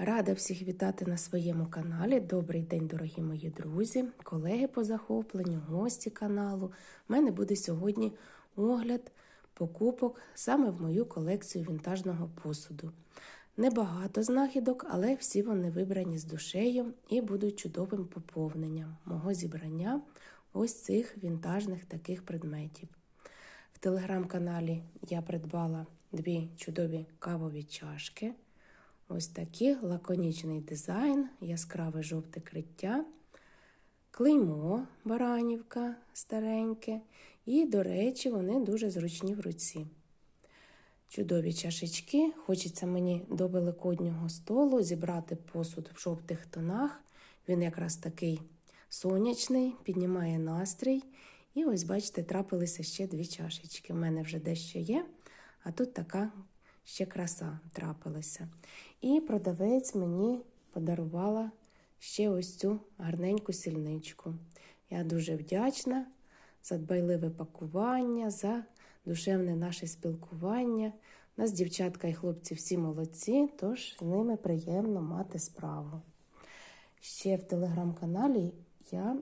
Рада всіх вітати на своєму каналі. Добрий день, дорогі мої друзі, колеги по захопленню, гості каналу. У мене буде сьогодні огляд покупок саме в мою колекцію вінтажного посуду. Небагато знахідок, але всі вони вибрані з душею і будуть чудовим поповненням мого зібрання ось цих вінтажних таких предметів. В телеграм-каналі я придбала дві чудові кавові чашки. Ось такі лаконічний дизайн, яскраве жовте криття, клеймо баранівка стареньке. І, до речі, вони дуже зручні в руці. Чудові чашечки. Хочеться мені до великоднього столу зібрати посуд в жовтих тонах. Він якраз такий сонячний, піднімає настрій. І ось, бачите, трапилися ще дві чашечки. У мене вже дещо є, а тут така ще краса трапилася. І продавець мені подарувала ще ось цю гарненьку сільничку. Я дуже вдячна за дбайливе пакування, за душевне наше спілкування. У нас дівчатка і хлопці всі молодці, тож з ними приємно мати справу. Ще в телеграм-каналі я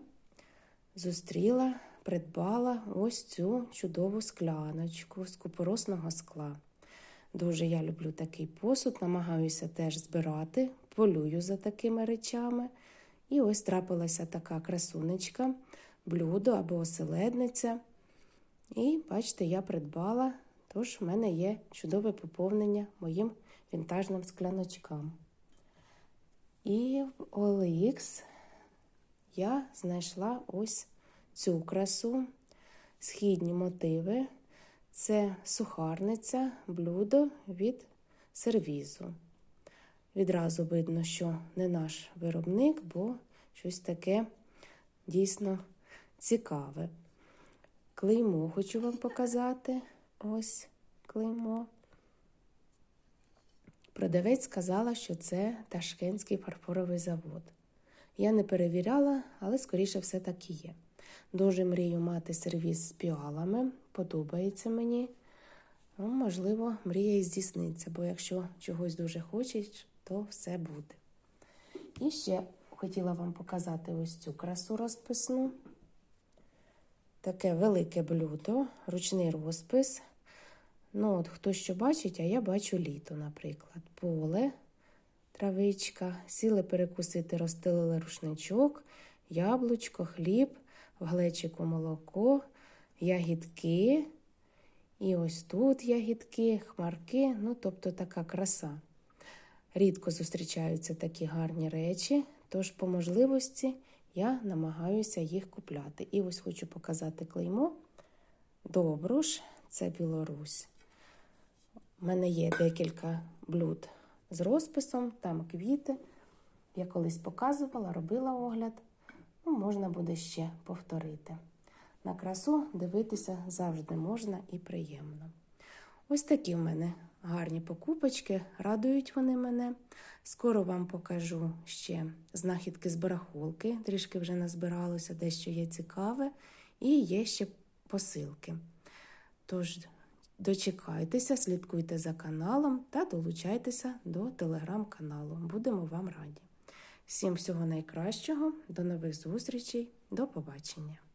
зустріла, придбала ось цю чудову скляночку з купоросного скла. Дуже я люблю такий посуд, намагаюся теж збирати, полюю за такими речами. І ось трапилася така красунечка, блюдо або оселедниця. І, бачите, я придбала, тож в мене є чудове поповнення моїм вінтажним скляночкам. І в OLX я знайшла ось цю красу, східні мотиви. Це сухарниця, блюдо від сервізу. Відразу видно, що не наш виробник, бо щось таке дійсно цікаве. Клеймо хочу вам показати. Ось клеймо. Продавець сказала, що це Ташкентський фарфоровий завод. Я не перевіряла, але, скоріше, все так і є. Дуже мрію мати сервіс з піалами, подобається мені. Ну, можливо, мрія і здійсниться, бо якщо чогось дуже хочеш, то все буде. І ще хотіла вам показати ось цю красу розписну. Таке велике блюдо, ручний розпис. Ну, от хто що бачить, а я бачу літо, наприклад. Поле, травичка, сіли перекусити, розстелили рушничок, яблучко, хліб, в глечику молоко, ягідки. І ось тут ягідки, хмарки, ну, тобто така краса. Рідко зустрічаються такі гарні речі, тож, по можливості, я намагаюся їх купляти. І ось хочу показати клеймо. Добруш, це Білорусь. У мене є декілька блюд з розписом, там квіти. Я колись показувала, робила огляд. Ну, можна буде ще повторити. На красу дивитися завжди можна і приємно. Ось такі в мене гарні покупочки, радують вони мене. Скоро вам покажу ще знахідки з барахолки, трішки вже назбиралося, дещо є цікаве, і є ще посилки. Тож, дочекайтеся, слідкуйте за каналом та долучайтеся до телеграм-каналу. Будемо вам раді. Всім всього найкращого, до нових зустрічей, до побачення!